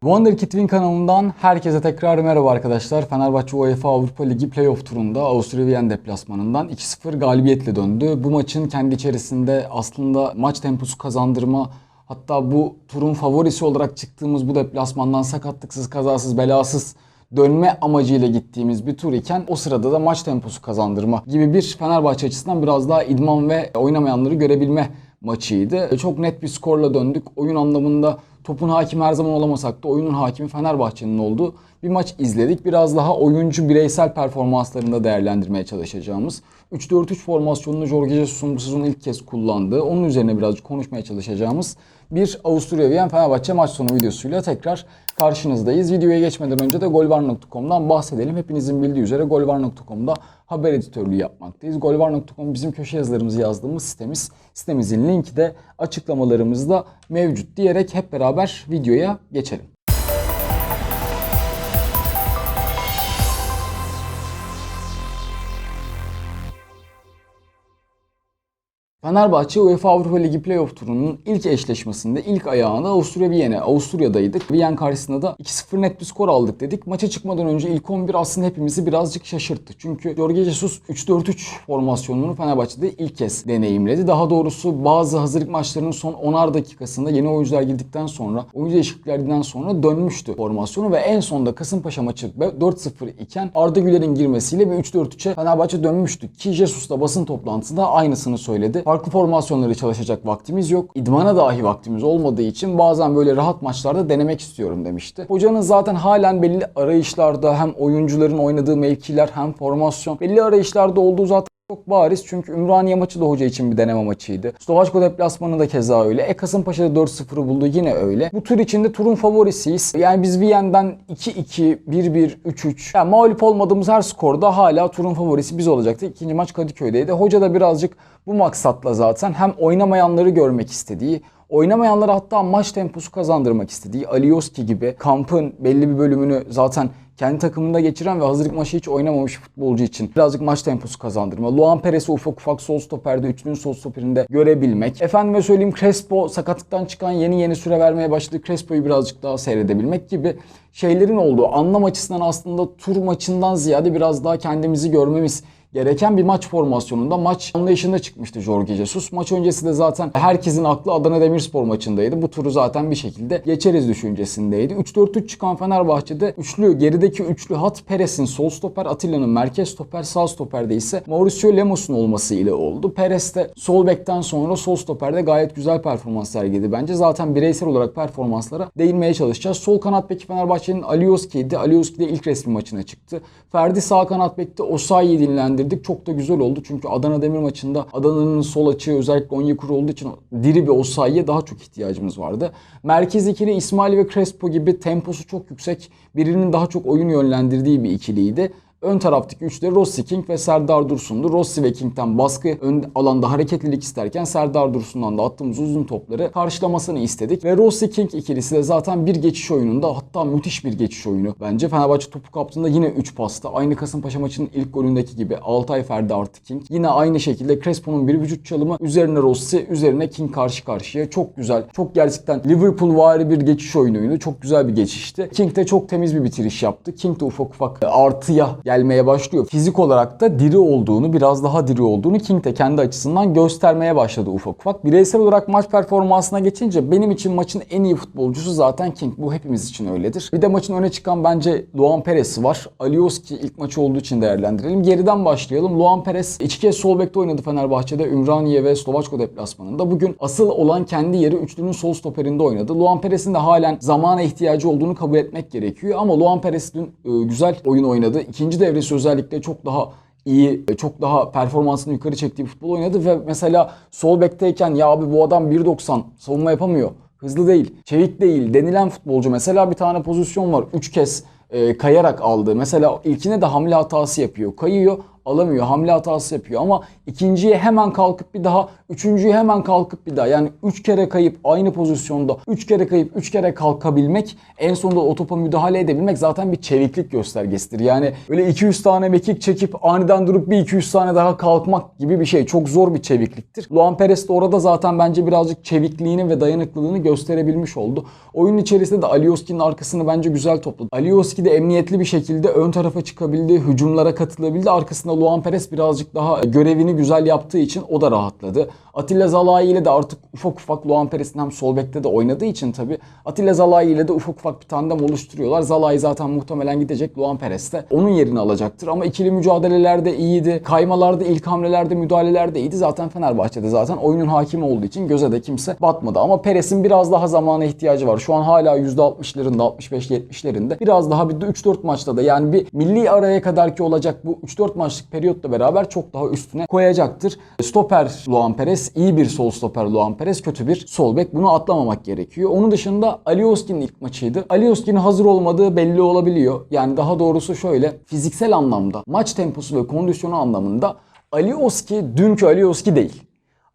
Wonderkid Win kanalından herkese tekrar merhaba arkadaşlar. Fenerbahçe UEFA Avrupa Ligi playoff turunda Avusturya Viyen deplasmanından 2-0 galibiyetle döndü. Bu maçın kendi içerisinde aslında maç temposu kazandırma hatta bu turun favorisi olarak çıktığımız bu deplasmandan sakatlıksız, kazasız, belasız dönme amacıyla gittiğimiz bir tur iken o sırada da maç temposu kazandırma gibi bir Fenerbahçe açısından biraz daha idman ve oynamayanları görebilme maçıydı. Çok net bir skorla döndük. Oyun anlamında topun hakimi her zaman olamasak da oyunun hakimi Fenerbahçe'nin olduğu bir maç izledik. Biraz daha oyuncu bireysel performanslarında değerlendirmeye çalışacağımız 3-4-3 formasyonunu Jorge Jesus'un bu sezon ilk kez kullandığı, onun üzerine birazcık konuşmaya çalışacağımız bir Avusturya Viyen Fenerbahçe maç sonu videosuyla tekrar karşınızdayız. Videoya geçmeden önce de golvar.com'dan bahsedelim. Hepinizin bildiği üzere golvar.com'da haber editörlüğü yapmaktayız. Golvar.com bizim köşe yazılarımızı yazdığımız sitemiz. Sitemizin linki de açıklamalarımızda mevcut diyerek hep beraber videoya geçelim. Fenerbahçe UEFA Avrupa Ligi playoff turunun ilk eşleşmesinde ilk ayağında Avusturya Viyen'e, Avusturya'daydık. Viyen karşısında da 2-0 net bir skor aldık dedik. Maça çıkmadan önce ilk 11 aslında hepimizi birazcık şaşırttı. Çünkü Jorge Jesus 3-4-3 formasyonunu Fenerbahçe'de ilk kez deneyimledi. Daha doğrusu bazı hazırlık maçlarının son 10'ar dakikasında yeni oyuncular girdikten sonra, oyuncu değişikliklerinden sonra dönmüştü formasyonu ve en sonda Kasımpaşa maçı 4-0 iken Arda Güler'in girmesiyle bir 3-4-3'e Fenerbahçe dönmüştü. Ki Jesus da basın toplantısında aynısını söyledi farklı formasyonları çalışacak vaktimiz yok. İdmana dahi vaktimiz olmadığı için bazen böyle rahat maçlarda denemek istiyorum demişti. Hocanın zaten halen belli arayışlarda hem oyuncuların oynadığı mevkiler hem formasyon belli arayışlarda olduğu zaten çok bariz çünkü Ümraniye maçı da hoca için bir deneme maçıydı. Slovaçko deplasmanı da keza öyle. E Kasımpaşa'da 4-0'ı buldu yine öyle. Bu tur içinde turun favorisiyiz. Yani biz Viyen'den 2-2, 1-1, 3-3. Yani mağlup olmadığımız her skorda hala turun favorisi biz olacaktı. İkinci maç Kadıköy'deydi. Hoca da birazcık bu maksatla zaten hem oynamayanları görmek istediği, oynamayanlara hatta maç temposu kazandırmak istediği Alioski gibi kampın belli bir bölümünü zaten kendi takımında geçiren ve hazırlık maçı hiç oynamamış futbolcu için birazcık maç temposu kazandırma. Luan Perez'i ufak ufak sol stoperde, üçlünün sol stoperinde görebilmek. Efendime söyleyeyim Crespo sakatlıktan çıkan yeni yeni süre vermeye başladı. Crespo'yu birazcık daha seyredebilmek gibi şeylerin olduğu anlam açısından aslında tur maçından ziyade biraz daha kendimizi görmemiz gereken bir maç formasyonunda maç anlayışında çıkmıştı Jorge Jesus. Maç öncesi de zaten herkesin aklı Adana Demirspor maçındaydı. Bu turu zaten bir şekilde geçeriz düşüncesindeydi. 3-4-3 çıkan Fenerbahçe'de üçlü gerideki üçlü hat Perez'in sol stoper, Atilla'nın merkez stoper, sağ stoperde ise Mauricio Lemos'un olması ile oldu. Perez de sol bekten sonra sol stoperde gayet güzel performans sergiledi bence. Zaten bireysel olarak performanslara değinmeye çalışacağız. Sol kanat beki Fenerbahçe'nin Alioski'ydi. Alioski de ilk resmi maçına çıktı. Ferdi sağ kanat bekte Osayi'yi dinlendirdik. Çok da güzel oldu. Çünkü Adana Demir maçında Adana'nın sol açığı özellikle Onyekuru olduğu için diri bir Osayi'ye daha çok ihtiyacımız vardı. Merkez ikili İsmail ve Crespo gibi temposu çok yüksek. Birinin daha çok oyun yönlendirdiği bir ikiliydi. Ön taraftaki üçleri Rossi King ve Serdar Dursun'du. Rossi ve King'den baskı ön alanda hareketlilik isterken Serdar Dursun'dan da attığımız uzun topları karşılamasını istedik. Ve Rossi King ikilisi de zaten bir geçiş oyununda hatta müthiş bir geçiş oyunu. Bence Fenerbahçe topu kaptığında yine 3 pasta. Aynı Kasımpaşa maçının ilk golündeki gibi Altay Ferdi artı King. Yine aynı şekilde Crespo'nun bir vücut çalımı üzerine Rossi üzerine King karşı karşıya. Çok güzel. Çok gerçekten Liverpool vari bir geçiş oyunuydu. Çok güzel bir geçişti. King de çok temiz bir bitiriş yaptı. King de ufak ufak artıya gelmeye başlıyor. Fizik olarak da diri olduğunu, biraz daha diri olduğunu King de kendi açısından göstermeye başladı ufak ufak. Bireysel olarak maç performansına geçince benim için maçın en iyi futbolcusu zaten King. Bu hepimiz için öyledir. Bir de maçın öne çıkan bence Luan Perez var. Alioski ilk maçı olduğu için değerlendirelim. Geriden başlayalım. Luan Perez iki kez sol bekte oynadı Fenerbahçe'de. Ümraniye ve Slovaçko deplasmanında. Bugün asıl olan kendi yeri üçlünün sol stoperinde oynadı. Luan Perez'in de halen zamana ihtiyacı olduğunu kabul etmek gerekiyor. Ama Luan Perez dün e, güzel oyun oynadı. İkinci devresi özellikle çok daha iyi, çok daha performansını yukarı çektiği futbol oynadı ve mesela sol bekteyken ya abi bu adam 1.90 savunma yapamıyor. Hızlı değil, çevik değil denilen futbolcu mesela bir tane pozisyon var 3 kez e, kayarak aldı. Mesela ilkine de hamle hatası yapıyor. Kayıyor alamıyor. Hamle hatası yapıyor ama ikinciye hemen kalkıp bir daha, üçüncüye hemen kalkıp bir daha. Yani üç kere kayıp aynı pozisyonda, üç kere kayıp üç kere kalkabilmek, en sonunda o topa müdahale edebilmek zaten bir çeviklik göstergesidir. Yani öyle 200 tane mekik çekip aniden durup bir 200 tane daha kalkmak gibi bir şey. Çok zor bir çevikliktir. Luan Perez de orada zaten bence birazcık çevikliğini ve dayanıklılığını gösterebilmiş oldu. Oyun içerisinde de Alioski'nin arkasını bence güzel topladı. Alioski de emniyetli bir şekilde ön tarafa çıkabildi, hücumlara katılabildi. Arkasında Luan Perez birazcık daha görevini güzel yaptığı için o da rahatladı. Atilla Zalai ile de artık ufak ufak Luan Perez'in hem sol bekte de oynadığı için tabii Atilla Zalai ile de ufak ufak bir tandem oluşturuyorlar. Zalai zaten muhtemelen gidecek. Luan Perez de onun yerini alacaktır. Ama ikili mücadelelerde iyiydi. Kaymalarda, ilk hamlelerde, müdahalelerde iyiydi. Zaten Fenerbahçe'de zaten oyunun hakimi olduğu için göze de kimse batmadı. Ama Perez'in biraz daha zamana ihtiyacı var. Şu an hala %60'larında, 65-70'lerinde. Biraz daha bir de 3-4 maçta da yani bir milli araya kadar ki olacak bu 3-4 maçlık periyotla beraber çok daha üstüne koyacaktır. Stoper Luan Perez, iyi bir sol stoper Luan Perez, kötü bir sol bek. Bunu atlamamak gerekiyor. Onun dışında Alioski'nin ilk maçıydı. Alioski'nin hazır olmadığı belli olabiliyor. Yani daha doğrusu şöyle fiziksel anlamda, maç temposu ve kondisyonu anlamında Alioski dünkü Alioski değil.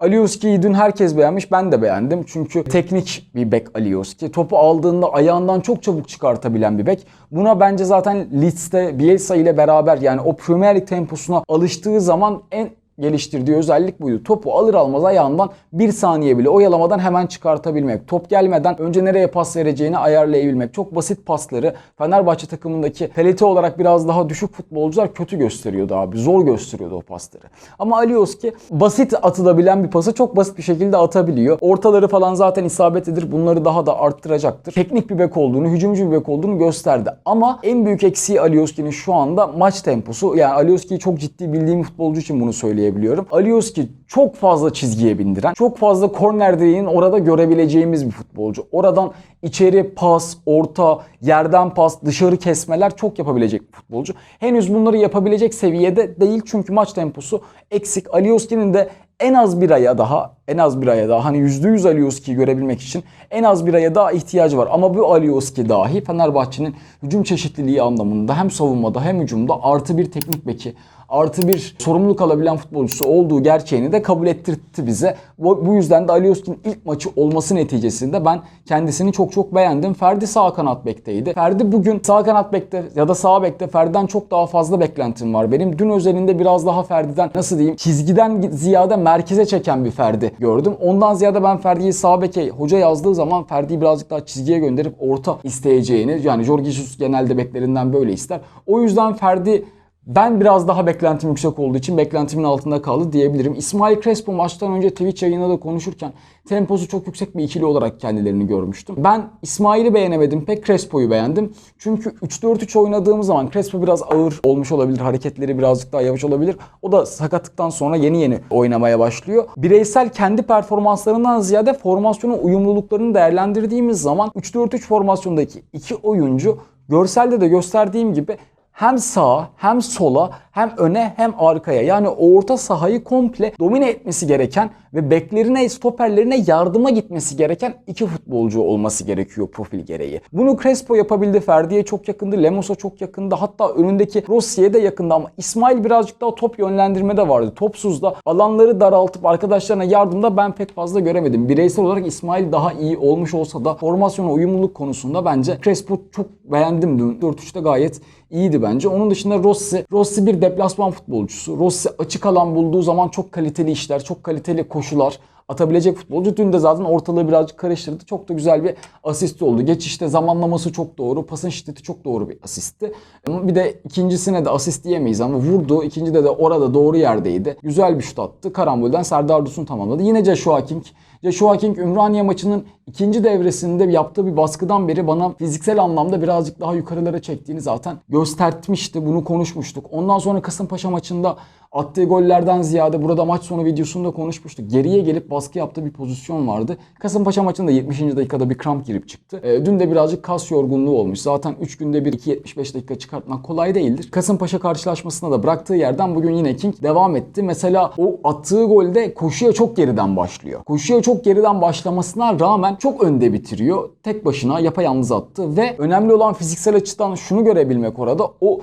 Alioski'yi dün herkes beğenmiş, ben de beğendim. Çünkü teknik bir bek Alioski. Topu aldığında ayağından çok çabuk çıkartabilen bir bek. Buna bence zaten Leeds'te Bielsa ile beraber yani o Premier Lig temposuna alıştığı zaman en geliştirdiği özellik buydu. Topu alır almaz ayağından bir saniye bile oyalamadan hemen çıkartabilmek. Top gelmeden önce nereye pas vereceğini ayarlayabilmek. Çok basit pasları Fenerbahçe takımındaki kalite olarak biraz daha düşük futbolcular kötü gösteriyordu abi. Zor gösteriyordu o pasları. Ama Alioski basit atılabilen bir pası çok basit bir şekilde atabiliyor. Ortaları falan zaten isabet edir. Bunları daha da arttıracaktır. Teknik bir bek olduğunu, hücumcu bir bek olduğunu gösterdi. Ama en büyük eksiği Alioski'nin şu anda maç temposu. Yani Alioski'yi çok ciddi bildiğim futbolcu için bunu söyleyebiliyorum. Alioski çok fazla çizgiye bindiren, çok fazla korner direğinin orada görebileceğimiz bir futbolcu. Oradan içeri pas, orta, yerden pas, dışarı kesmeler çok yapabilecek bir futbolcu. Henüz bunları yapabilecek seviyede değil çünkü maç temposu eksik. Alioski'nin de en az bir aya daha, en az bir aya daha hani %100 Alioski'yi görebilmek için en az bir aya daha ihtiyacı var. Ama bu Alioski dahi Fenerbahçe'nin hücum çeşitliliği anlamında hem savunmada hem hücumda artı bir teknik beki, artı bir sorumluluk alabilen futbolcusu olduğu gerçeğini de kabul ettirtti bize. Bu, bu yüzden de Alioski'nin ilk maçı olması neticesinde ben kendisini çok çok beğendim. Ferdi sağ kanat bekteydi. Ferdi bugün sağ kanat bekte ya da sağ bekte Ferdi'den çok daha fazla beklentim var. Benim dün özelinde biraz daha Ferdi'den nasıl diyeyim çizgiden ziyade merkeze çeken bir Ferdi gördüm. Ondan ziyade ben Ferdi'yi sağ beke hoca yazdığı zaman Ferdi'yi birazcık daha çizgiye gönderip orta isteyeceğini yani Jorge Jesus genelde beklerinden böyle ister. O yüzden Ferdi ben biraz daha beklentim yüksek olduğu için beklentimin altında kaldı diyebilirim. İsmail Crespo maçtan önce Twitch yayında da konuşurken temposu çok yüksek bir ikili olarak kendilerini görmüştüm. Ben İsmail'i beğenemedim pek Crespo'yu beğendim. Çünkü 3-4-3 oynadığımız zaman Crespo biraz ağır olmuş olabilir. Hareketleri birazcık daha yavaş olabilir. O da sakatlıktan sonra yeni yeni oynamaya başlıyor. Bireysel kendi performanslarından ziyade formasyonun uyumluluklarını değerlendirdiğimiz zaman 3-4-3 formasyondaki iki oyuncu görselde de gösterdiğim gibi hem sağa hem sola hem öne hem arkaya yani orta sahayı komple domine etmesi gereken ve beklerine stoperlerine yardıma gitmesi gereken iki futbolcu olması gerekiyor profil gereği. Bunu Crespo yapabildi. Ferdi'ye çok yakındı. Lemos'a çok yakındı. Hatta önündeki Rossi'ye de yakındı ama İsmail birazcık daha top yönlendirmede vardı. Topsuzda alanları daraltıp arkadaşlarına yardımda ben pek fazla göremedim. Bireysel olarak İsmail daha iyi olmuş olsa da formasyona uyumluluk konusunda bence Crespo çok beğendim dün. 4-3'te gayet iyiydi bence. Onun dışında Rossi, Rossi bir deplasman futbolcusu. Rossi açık alan bulduğu zaman çok kaliteli işler, çok kaliteli koşular atabilecek futbolcu. Dün de zaten ortalığı birazcık karıştırdı. Çok da güzel bir asist oldu. Geçişte zamanlaması çok doğru. Pasın şiddeti çok doğru bir asistti. Bir de ikincisine de asist diyemeyiz ama vurdu. İkincide de orada doğru yerdeydi. Güzel bir şut attı. Karambolden Serdar Dursun tamamladı. Yine Joshua King. Joshua King Ümraniye maçının ikinci devresinde yaptığı bir baskıdan beri bana fiziksel anlamda birazcık daha yukarılara çektiğini zaten göstertmişti. Bunu konuşmuştuk. Ondan sonra Kasımpaşa maçında attığı gollerden ziyade burada maç sonu videosunda konuşmuştuk. Geriye gelip baskı yaptığı bir pozisyon vardı. Kasımpaşa maçında 70. dakikada bir kramp girip çıktı. E, dün de birazcık kas yorgunluğu olmuş. Zaten 3 günde bir 2-75 dakika çıkartmak kolay değildir. Kasımpaşa karşılaşmasında da bıraktığı yerden bugün yine King devam etti. Mesela o attığı golde koşuya çok geriden başlıyor. Koşuya çok geriden başlamasına rağmen çok önde bitiriyor. Tek başına yapayalnız attı ve önemli olan fiziksel açıdan şunu görebilmek orada o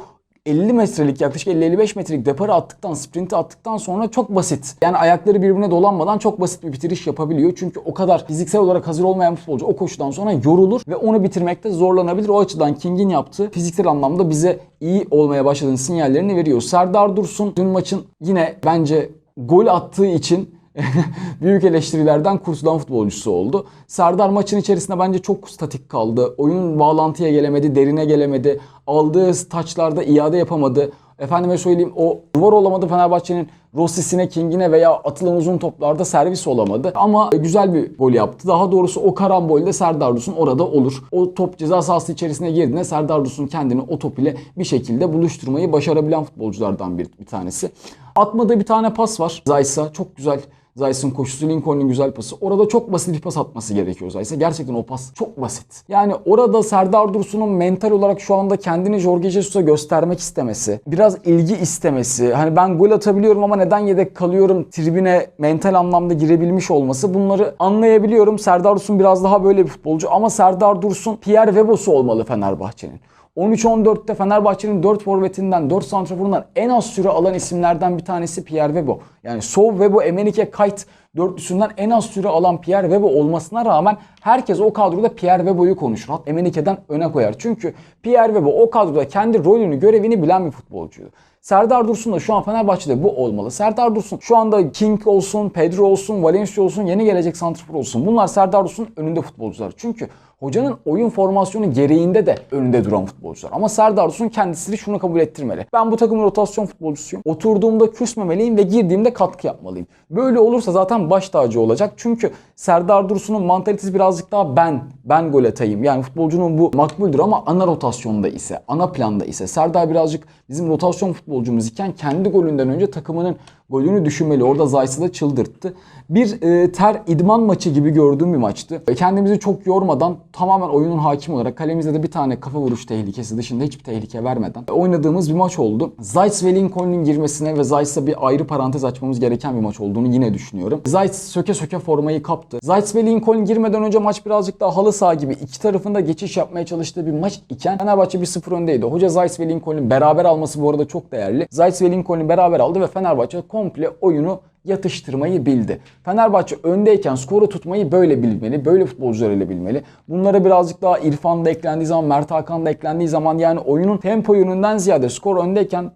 50 metrelik yaklaşık 50-55 metrelik deparı attıktan, sprinti attıktan sonra çok basit. Yani ayakları birbirine dolanmadan çok basit bir bitiriş yapabiliyor. Çünkü o kadar fiziksel olarak hazır olmayan futbolcu o koşudan sonra yorulur ve onu bitirmekte zorlanabilir. O açıdan King'in yaptığı fiziksel anlamda bize iyi olmaya başladığını sinyallerini veriyor. Serdar Dursun dün maçın yine bence gol attığı için büyük eleştirilerden kurtulan futbolcusu oldu. Serdar maçın içerisinde bence çok statik kaldı. Oyun bağlantıya gelemedi, derine gelemedi. Aldığı taçlarda iade yapamadı. Efendime söyleyeyim o duvar olamadı Fenerbahçe'nin Rossi'sine, King'ine veya atılan uzun toplarda servis olamadı. Ama güzel bir gol yaptı. Daha doğrusu o karambolde Serdar Dursun orada olur. O top ceza sahası içerisine girdiğinde Serdar Dursun kendini o top ile bir şekilde buluşturmayı başarabilen futbolculardan bir, bir tanesi. Atmadığı bir tane pas var. Zaysa çok güzel Zayt'sın koşusu, Lincoln'un güzel pası. Orada çok basit bir pas atması gerekiyor Zayt'sa. Gerçekten o pas çok basit. Yani orada Serdar Dursun'un mental olarak şu anda kendini Jorge Jesus'a göstermek istemesi, biraz ilgi istemesi, hani ben gol atabiliyorum ama neden yedek kalıyorum tribüne mental anlamda girebilmiş olması bunları anlayabiliyorum. Serdar Dursun biraz daha böyle bir futbolcu ama Serdar Dursun Pierre Webo'su olmalı Fenerbahçe'nin. 13-14'te Fenerbahçe'nin 4 forvetinden, 4 santraforundan en az süre alan isimlerden bir tanesi Pierre Webo. Yani Sov, Webo, Emenike, Kayt dörtlüsünden en az süre alan Pierre Webo olmasına rağmen herkes o kadroda Pierre Webo'yu konuşur. Hatta Emenike'den öne koyar. Çünkü Pierre Webo o kadroda kendi rolünü, görevini bilen bir futbolcuydu. Serdar Dursun da şu an Fenerbahçe'de bu olmalı. Serdar Dursun şu anda King olsun, Pedro olsun, Valencia olsun, yeni gelecek santrfor olsun. Bunlar Serdar Dursun önünde futbolcular. Çünkü hocanın oyun formasyonu gereğinde de önünde duran futbolcular. Ama Serdar Dursun kendisini şunu kabul ettirmeli. Ben bu takımın rotasyon futbolcusuyum. Oturduğumda küsmemeliyim ve girdiğimde katkı yapmalıyım. Böyle olursa zaten baş tacı olacak. Çünkü Serdar Dursun'un mantalitesi birazcık daha ben, ben gol atayım. Yani futbolcunun bu makbuldür ama ana rotasyonda ise, ana planda ise Serdar birazcık bizim rotasyon futbolcumuz iken kendi golünden önce takımının golünü düşünmeli. Orada Zayt'sı da çıldırttı. Bir e, ter idman maçı gibi gördüğüm bir maçtı. E, kendimizi çok yormadan tamamen oyunun hakim olarak kalemizde de bir tane kafa vuruş tehlikesi dışında hiçbir tehlike vermeden oynadığımız bir maç oldu. Zayt ve Lincoln'un girmesine ve Zayt'sa bir ayrı parantez açmamız gereken bir maç olduğunu yine düşünüyorum. Zayt söke söke formayı kaptı. Zayt ve Lincoln girmeden önce maç birazcık daha halı saha gibi iki tarafında geçiş yapmaya çalıştığı bir maç iken Fenerbahçe 1-0 öndeydi. Hoca Zayt ve Lincoln'un beraber alması bu arada çok değerli. Zayt ve Lincoln'u beraber aldı ve Fenerbahçe komple oyunu yatıştırmayı bildi. Fenerbahçe öndeyken skoru tutmayı böyle bilmeli. Böyle futbolcularıyla bilmeli. Bunlara birazcık daha İrfan da eklendiği zaman, Mert Hakan da eklendiği zaman yani oyunun tempo yönünden ziyade skor öndeyken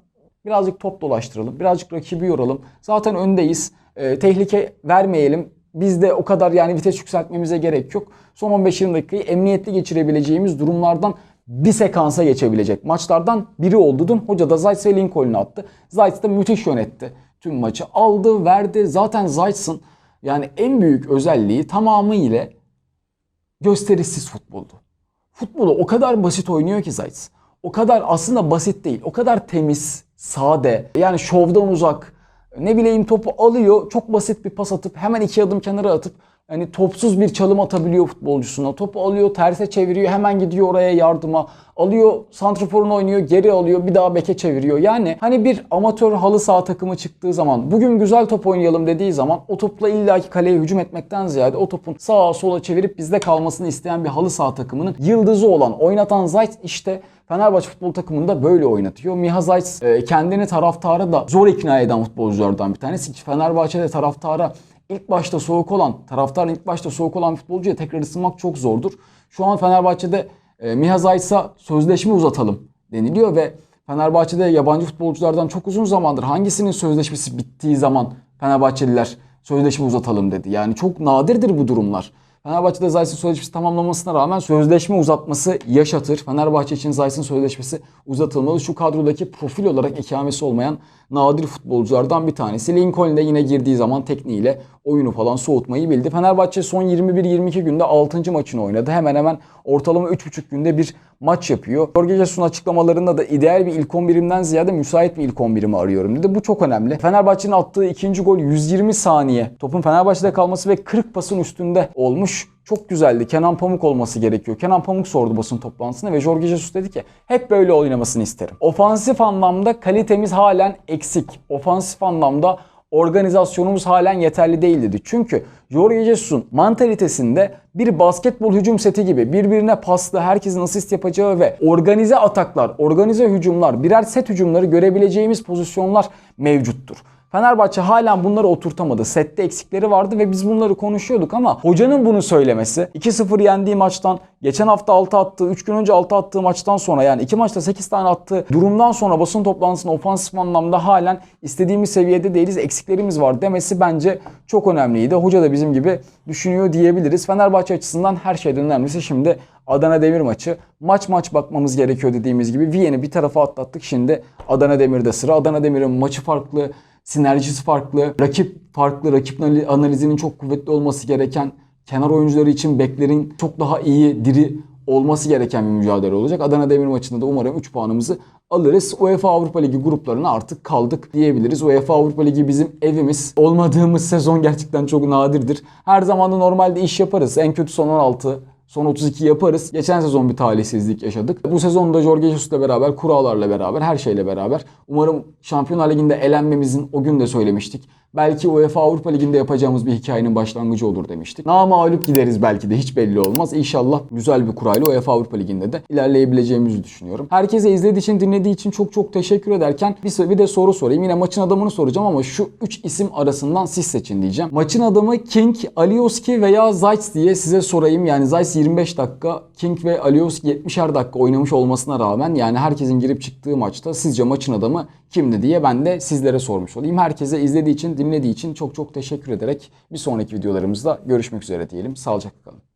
birazcık top dolaştıralım. Birazcık rakibi yoralım. Zaten öndeyiz. Ee, tehlike vermeyelim. Biz de o kadar yani vites yükseltmemize gerek yok. Son 15-20 dakikayı emniyetli geçirebileceğimiz durumlardan bir sekansa geçebilecek maçlardan biri oldu dün. Hoca da Zayt ve Lincoln'u attı. Zayt da müthiş yönetti. Tüm maçı aldı, verdi. Zaten Zayt'sın yani en büyük özelliği tamamıyla gösterişsiz futboldu. Futbolu o kadar basit oynuyor ki Zayt. O kadar aslında basit değil. O kadar temiz, sade. Yani şovdan uzak. Ne bileyim topu alıyor. Çok basit bir pas atıp hemen iki adım kenara atıp Hani topsuz bir çalım atabiliyor futbolcusuna. Topu alıyor, terse çeviriyor, hemen gidiyor oraya yardıma. Alıyor, santraforunu oynuyor, geri alıyor, bir daha beke çeviriyor. Yani hani bir amatör halı saha takımı çıktığı zaman, bugün güzel top oynayalım dediği zaman o topla illaki kaleye hücum etmekten ziyade o topun sağa sola çevirip bizde kalmasını isteyen bir halı saha takımının yıldızı olan, oynatan Zayt işte Fenerbahçe futbol takımında böyle oynatıyor. Miha Zayt e, kendini taraftara da zor ikna eden futbolculardan bir tanesi. Fenerbahçe'de taraftara ilk başta soğuk olan, taraftarın ilk başta soğuk olan futbolcuya tekrar ısınmak çok zordur. Şu an Fenerbahçe'de e, Miha Zayt'sa sözleşme uzatalım deniliyor ve Fenerbahçe'de yabancı futbolculardan çok uzun zamandır hangisinin sözleşmesi bittiği zaman Fenerbahçeliler sözleşme uzatalım dedi. Yani çok nadirdir bu durumlar. Fenerbahçe'de Zayt'ın sözleşmesi tamamlamasına rağmen sözleşme uzatması yaşatır. Fenerbahçe için Zayt'ın sözleşmesi uzatılmalı. Şu kadrodaki profil olarak ikamesi olmayan nadir futbolculardan bir tanesi. Lincoln de yine girdiği zaman tekniğiyle oyunu falan soğutmayı bildi. Fenerbahçe son 21-22 günde 6. maçını oynadı. Hemen hemen ortalama 3,5 günde bir maç yapıyor. Jorge Jesus'un açıklamalarında da ideal bir ilk 11'imden ziyade müsait bir ilk 11'imi arıyorum dedi. Bu çok önemli. Fenerbahçe'nin attığı ikinci gol 120 saniye. Topun Fenerbahçe'de kalması ve 40 pasın üstünde olmuş. Çok güzeldi. Kenan Pamuk olması gerekiyor. Kenan Pamuk sordu basın toplantısında ve Jorge Jesus dedi ki hep böyle oynamasını isterim. Ofansif anlamda kalitemiz halen eksik. Ofansif anlamda organizasyonumuz halen yeterli değil dedi. Çünkü Jorge Jesus'un mantalitesinde bir basketbol hücum seti gibi birbirine paslı, herkesin asist yapacağı ve organize ataklar, organize hücumlar, birer set hücumları görebileceğimiz pozisyonlar mevcuttur. Fenerbahçe halen bunları oturtamadı. Sette eksikleri vardı ve biz bunları konuşuyorduk ama hocanın bunu söylemesi 2-0 yendiği maçtan geçen hafta 6 attığı 3 gün önce 6 attığı maçtan sonra yani 2 maçta 8 tane attığı durumdan sonra basın toplantısında ofansif anlamda halen istediğimiz seviyede değiliz eksiklerimiz var demesi bence çok önemliydi. Hoca da bizim gibi düşünüyor diyebiliriz. Fenerbahçe açısından her şeyden önemlisi şimdi Adana Demir maçı. Maç maç bakmamız gerekiyor dediğimiz gibi. Viyen'i bir tarafa atlattık. Şimdi Adana Demir'de sıra. Adana Demir'in maçı farklı, sinerjisi farklı, rakip farklı, rakip analizinin çok kuvvetli olması gereken, kenar oyuncuları için beklerin çok daha iyi, diri olması gereken bir mücadele olacak. Adana Demir maçında da umarım 3 puanımızı alırız. UEFA Avrupa Ligi gruplarına artık kaldık diyebiliriz. UEFA Avrupa Ligi bizim evimiz. Olmadığımız sezon gerçekten çok nadirdir. Her zaman da normalde iş yaparız. En kötü son 16, Son 32 yaparız. Geçen sezon bir talihsizlik yaşadık. Bu sezon da Jorge Jesus'la beraber, kurallarla beraber, her şeyle beraber. Umarım Şampiyonlar Ligi'nde elenmemizin o gün de söylemiştik. Belki UEFA Avrupa Ligi'nde yapacağımız bir hikayenin başlangıcı olur demiştik. Namağlup gideriz belki de hiç belli olmaz. İnşallah güzel bir kurayla UEFA Avrupa Ligi'nde de ilerleyebileceğimizi düşünüyorum. Herkese izlediği için, dinlediği için çok çok teşekkür ederken bir, bir de soru sorayım. Yine maçın adamını soracağım ama şu 3 isim arasından siz seçin diyeceğim. Maçın adamı King, Alioski veya Zayt diye size sorayım. Yani Zayt 25 dakika, King ve Alioski 70'er dakika oynamış olmasına rağmen yani herkesin girip çıktığı maçta sizce maçın adamı kimdi diye ben de sizlere sormuş olayım. Herkese izlediği için, dinlediği için çok çok teşekkür ederek bir sonraki videolarımızda görüşmek üzere diyelim. Sağlıcakla kalın.